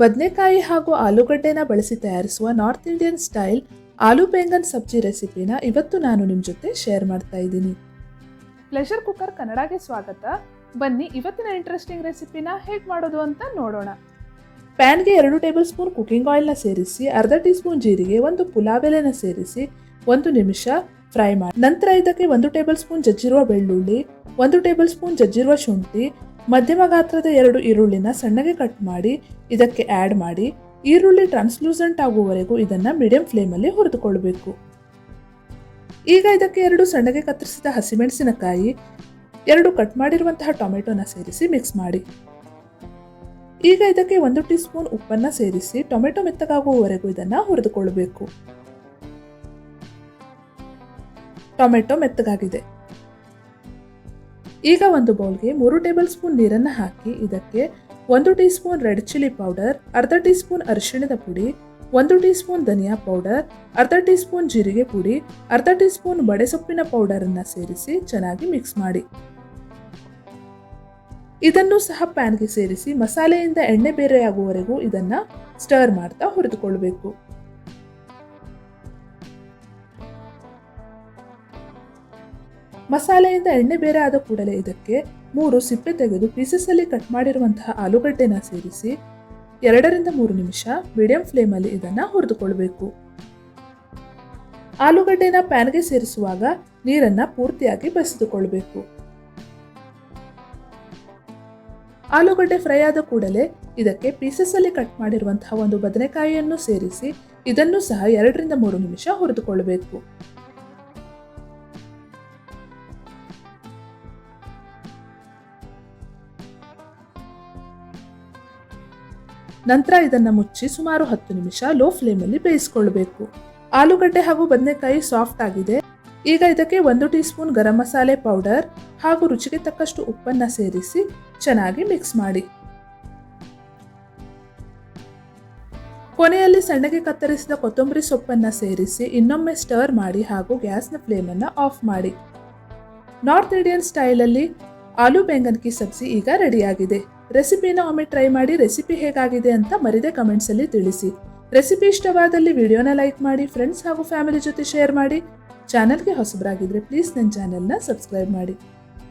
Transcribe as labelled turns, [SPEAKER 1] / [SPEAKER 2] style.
[SPEAKER 1] ಬದನೆಕಾಯಿ ಹಾಗೂ ಆಲೂಗಡ್ಡೆನ ಬಳಸಿ ತಯಾರಿಸುವ North Indian style aloo baingan sabzi ರೆಸಿಪಿನ ಇವತ್ತು ನಾನು ನಿಮ್ಮ ಜೊತೆ ಶೇರ್ ಮಾಡ್ತಾ ಇದ್ದೀನಿ. ಪ್ಲೆಷರ್ ಕುಕ್ಕರ್ ಕನ್ನಡಗೆ ಸ್ವಾಗತ. ಬನ್ನಿ, ಇವತ್ತಿನ ಇಂಟ್ರೆಸ್ಟಿಂಗ್ ರೆಸಿಪಿನ ಹೇಗೆ ಮಾಡೋದು ಅಂತ ನೋಡೋಣ. ಪ್ಯಾನ್ಗೆ ಎರಡು ಟೇಬಲ್ ಸ್ಪೂನ್ ಕುಕಿಂಗ್ ಆಯಿಲ್ನ ಸೇರಿಸಿ, ಅರ್ಧ ಟೀ ಸ್ಪೂನ್ ಜೀರಿಗೆ, ಒಂದು ಪುಲಾವ್ ಎಲೆನ ಸೇರಿಸಿ, ಒಂದು ನಿಮಿಷ ಫ್ರೈ ಮಾಡಿ. ನಂತರ ಇದಕ್ಕೆ ಒಂದು ಟೇಬಲ್ ಸ್ಪೂನ್ ಜಜ್ಜಿರುವ ಬೆಳ್ಳುಳ್ಳಿ, ಒಂದು ಟೇಬಲ್ ಸ್ಪೂನ್ ಜಜ್ಜಿರುವ ಶುಂಠಿ ಮಧ್ಯಮ ಗಾತ್ರದ ಎರಡು ಈರುಳ್ಳಿನ ಸಣ್ಣಗೆ ಕಟ್ ಮಾಡಿ, ಇದಕ್ಕೆ ಆ್ಯಡ್ ಮಾಡಿ, ಈರುಳ್ಳಿ ಟ್ರಾನ್ಸ್ಲೂಸೆಂಟ್ ಆಗುವವರೆಗೂ ಇದನ್ನು ಮೀಡಿಯಂ ಫ್ಲೇಮಲ್ಲಿ ಹುರಿದುಕೊಳ್ಬೇಕು. ಈಗ ಇದಕ್ಕೆ ಎರಡು ಸಣ್ಣಗೆ ಕತ್ತರಿಸಿದ ಹಸಿಮೆಣಸಿನಕಾಯಿ, ಎರಡು ಕಟ್ ಮಾಡಿರುವಂತಹ ಟೊಮೆಟೊನ ಸೇರಿಸಿ ಮಿಕ್ಸ್ ಮಾಡಿ. ಈಗ ಇದಕ್ಕೆ ಒಂದು ಟೀ ಸ್ಪೂನ್ ಉಪ್ಪನ್ನು ಸೇರಿಸಿ ಟೊಮೆಟೊ ಮೆತ್ತಗಾಗುವವರೆಗೂ ಇದನ್ನು ಹುರಿದುಕೊಳ್ಳಬೇಕು ಟೊಮೆಟೊ ಮೆತ್ತಗಾಗಿದೆ. ಈಗ ಒಂದು ಬೌಲ್ಗೆ ಮೂರು ಟೇಬಲ್ ಸ್ಪೂನ್ ನೀರನ್ನು ಹಾಕಿ ಇದಕ್ಕೆ ಒಂದು teaspoon red chilli powder, ಅರ್ಧ ಟೀ ಸ್ಪೂನ್ ಅರಿಶಿಣದ ಪುಡಿ, ಒಂದು ಟೀ ಸ್ಪೂನ್ ಧನಿಯಾ ಪೌಡರ್, ಅರ್ಧ ಟೀ ಸ್ಪೂನ್ ಜೀರಿಗೆ ಪುಡಿ, ಅರ್ಧ ಟೀ ಸ್ಪೂನ್ ಬಡೆಸೊಪ್ಪಿನ ಪೌಡರನ್ನು ಸೇರಿಸಿ ಚೆನ್ನಾಗಿ ಮಿಕ್ಸ್ ಮಾಡಿ. ಇದನ್ನು ಸಹ ಪ್ಯಾನ್ಗೆ ಸೇರಿಸಿ ಮಸಾಲೆಯಿಂದ ಎಣ್ಣೆ ಬೇರೆಯಾಗುವವರೆಗೂ ಇದನ್ನ ಸ್ಟರ್ ಮಾಡ್ತಾ ಹುರಿದುಕೊಳ್ಬೇಕು. ಮಸಾಲೆಯಿಂದ ಎಣ್ಣೆ ಬೇರೆ ಆದ ಕೂಡಲೇ ಇದಕ್ಕೆ ಮೂರು ಸಿಪ್ಪೆ ತೆಗೆದು ಪೀಸಸ್ ಅಲ್ಲಿ ಕಟ್ ಮಾಡಿರುವಂತಹ ಆಲೂಗಡ್ಡೆನ ಸೇರಿಸಿ ಎರಡರಿಂದ ಮೂರು ನಿಮಿಷ ಮೀಡಿಯಂ ಫ್ಲೇಮಲ್ಲಿ ಇದನ್ನ ಹುರಿದುಕೊಳ್ಬೇಕು. ಆಲೂಗಡ್ಡೆನ ಪ್ಯಾನ್ಗೆ ಸೇರಿಸುವಾಗ ನೀರನ್ನ ಪೂರ್ತಿಯಾಗಿ ಬಸಿದುಕೊಳ್ಬೇಕು. ಆಲೂಗಡ್ಡೆ ಫ್ರೈ ಆದ ಕೂಡಲೇ ಇದಕ್ಕೆ ಪೀಸಸ್ ಅಲ್ಲಿ ಕಟ್ ಮಾಡಿರುವಂತಹ ಒಂದು ಬದನೆಕಾಯಿಯನ್ನು ಸೇರಿಸಿ ಇದನ್ನು ಸಹ ಎರಡರಿಂದ ಮೂರು ನಿಮಿಷ ಹುರಿದುಕೊಳ್ಬೇಕು. ನಂತರ ಇದನ್ನು ಮುಚ್ಚಿ ಸುಮಾರು ಹತ್ತು ನಿಮಿಷ ಲೋ ಫ್ಲೇಮಲ್ಲಿ ಬೇಯಿಸ್ಕೊಳ್ಬೇಕು. ಆಲೂಗಡ್ಡೆ ಹಾಗೂ ಬದನೆಕಾಯಿ ಸಾಫ್ಟ್ ಆಗಿದೆ. ಈಗ ಇದಕ್ಕೆ ಒಂದು tea spoon garam masala powder ಹಾಗೂ ರುಚಿಗೆ ತಕ್ಕಷ್ಟು ಉಪ್ಪನ್ನು ಸೇರಿಸಿ ಚೆನ್ನಾಗಿ ಮಿಕ್ಸ್ ಮಾಡಿ. ಕೊನೆಯಲ್ಲಿ ಸಣ್ಣಗೆ ಕತ್ತರಿಸಿದ ಕೊತ್ತಂಬರಿ ಸೊಪ್ಪನ್ನು ಸೇರಿಸಿ ಇನ್ನೊಮ್ಮೆ ಸ್ಟರ್ ಮಾಡಿ ಹಾಗೂ ಗ್ಯಾಸ್ನ ಫ್ಲೇಮನ್ನು ಆಫ್ ಮಾಡಿ. ನಾರ್ತ್ ಇಂಡಿಯನ್ ಸ್ಟೈಲಲ್ಲಿ ಆಲೂ ಬೆಂಗನ್ ಕಿ ಸಬ್ಜಿ ಈಗ ರೆಡಿಯಾಗಿದೆ ರೆಸಿಪಿನ ಒಮ್ಮೆ ಟ್ರೈ ಮಾಡಿ ರೆಸಿಪಿ ಹೇಗಾಗಿದೆ ಅಂತ ಮರಿದೆ ಕಮೆಂಟ್ಸಲ್ಲಿ ತಿಳಿಸಿ. ರೆಸಿಪಿ ಇಷ್ಟವಾದಲ್ಲಿ ವಿಡಿಯೋನ ಲೈಕ್ ಮಾಡಿ ಫ್ರೆಂಡ್ಸ್ ಹಾಗೂ ಫ್ಯಾಮಿಲಿ ಜೊತೆ ಶೇರ್ ಮಾಡಿ. ಚಾನಲ್ಗೆ ಹೊಸಬರಾಗಿದ್ದರೆ ಪ್ಲೀಸ್ ನನ್ನ ಚಾನೆಲ್ನ ಸಬ್ಸ್ಕ್ರೈಬ್ ಮಾಡಿ.